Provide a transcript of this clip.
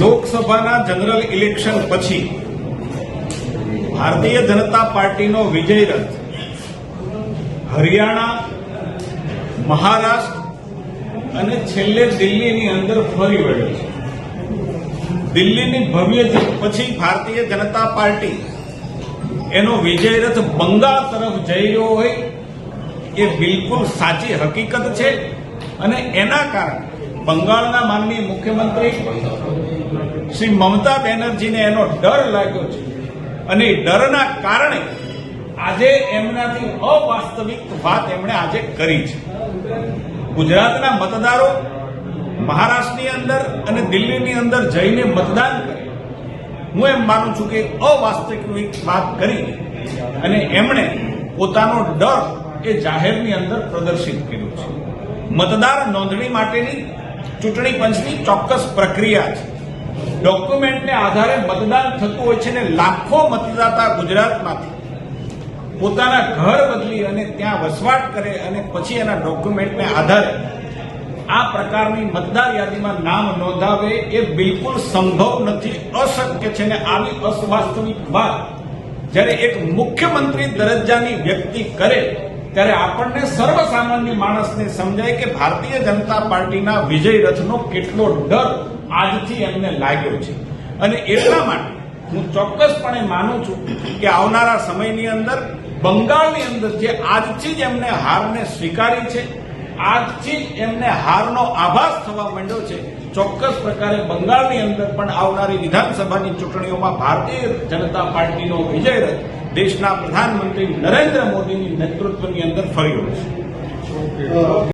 લોકસભાના general election પછી ભારતીય જનતા પાર્ટીનો વિજય રથ હરિયાણા, મહારાષ્ટ્ર અને છેલ્લે દિલ્હીની અંદર ફરી વળ્યો છે. દિલ્હીની ભવ્ય જીત પછી ભારતીય જનતા પાર્ટી એનો વિજય રથ બંગાળ તરફ જઈ રહ્યો હોય એ બિલકુલ સાચી હકીકત છે અને એના કારણે બંગાળના માનનીય મુખ્યમંત્રી શ્રી મમતા બેનર્જીને એનો ડર લાગ્યો છે. અને ડરના કારણે આજે એમનાથી અવાસ્તવિક વાત એમણે આજે કરી છે. ગુજરાતના મતદારો મહારાષ્ટ્રની અંદર અને દિલ્હીની અંદર જઈને મતદાન કરે. હું એમ માનું છું કે અવાસ્તવિક વાત કરી અને એમણે પોતાનો ડર એ જાહેરની અંદર પ્રદર્શિત કર્યો છે. મતદાર નોંધણી માટેની ચૂંટણી પંચની ચોક્કસ પ્રક્રિયા છે. ડોક્યુમેન્ટને આધારે મતદાન થતું હોય છે ને લાખો મતદાતા ગુજરાતમાંથી પોતાના ઘર બદલી અને ત્યાં વસવાટ કરે અને પછી એના ડોક્યુમેન્ટને આધારે આ પ્રકારની મતદાર યાદીમાં નામ નોંધાવે એ બિલકુલ સંભવ નથી, અશક્ય છે ને આવી અસવાસ્તવિક વાત જ્યારે એક મુખ્યમંત્રી દરજ્જાની વ્યક્તિ કરે ત્યારે આપણને સર્વસામાન્ય માણસને સમજાય કે ભારતીય જનતા પાર્ટીના વિજય રથનો કેટલો ડર આજથી એમને લાગ્યો છે. અને એટલા માટે હું ચોક્કસપણે માનું છું કે આવનારા સમયની અંદર બંગાળની અંદર જે આજથી જ એમને હારને સ્વીકારી છે, આજથી જ એમને હારનો આભાસ થવા માંડ્યો છે, ચોક્કસ પ્રકારે બંગાળની અંદર પણ આવનારી વિધાનસભાની ચૂંટણીઓમાં ભારતીય જનતા પાર્ટીનો વિજય રથ દેશના પ્રધાનમંત્રી નરેન્દ્ર મોદીની નેતૃત્વની અંદર ફર્યો છે.